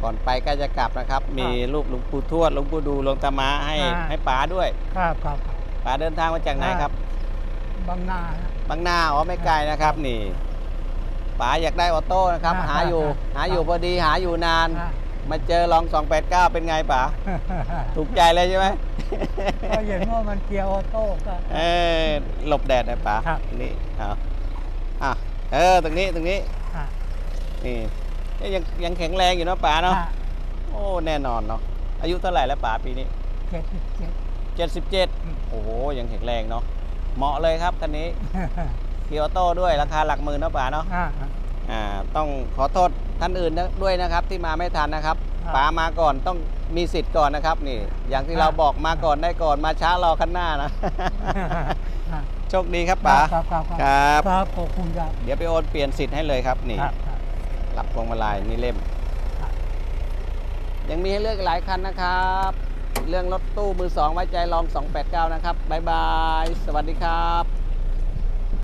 ก่อนไปก็จะกลับนะครับ มีรูปหลวงปู่ทวดหลวงปู่ดูหลวงตามาให้อ่า ให้ป๋าด้วยครับครับ ป๋าเดินทางมาจากไหนครับบางนานะบางนาอ๋อไม่ไกลนะครับนี่ป๋าอยากได้ออโต้นะครับ อ่าหาอยู่ อ่า หาอยู่พอดีหาอยู่นาน อะ มาเจอลอง 289 เป็นไงป๋าถูกใจเลยใช่ไหม ก็เห็นว่ามันเกียร์ออโต้ก็ เออหลบแดดหนะป๋าครับ นี่เอาอะเออตรงนี้ตรงนี้ อะนี่ เอ๊ะยังยังแข็งแรงอยู่เนาะป๋าเนาะอะโอ้แน่นอนเนาะอายุเท่าไหร่แล้วป๋าปีนี้ เจ็ดสิบเจ็ด77 โอ้โหยังแข็งแรงเนาะเหมาะเลยครับคันนี้เกียร์ออโต้ด้วยราคาหลักหมื่นเนาะป๋าเนาะอะอะอ่าต้องขอโทษท่านอื่นนะด้วยนะครับที่มาไม่ทันนะครับครับป๋ามาก่อนต้องมีสิทธิ์ก่อนนะครับนี่ อย่างที่ครับเราบอกมาก่อนได้ก่อนมาช้ารอคันหน้านะ อะโชคดีครับป๋าครับครับคครับรับครับขอบคุณครับ เดี๋ยวไปโอนเปลี่ยนสิทธิ์ให้เลยครับนี่ ครับครับ หลับพวงมาลัยนี่เล่ม ยังมีให้เลือกอีกหลายคันนะครับ เรื่องรถตู้มือสองไว้ใจลอง 289 นะครับ บ๊ายบาย สวัสดีครับ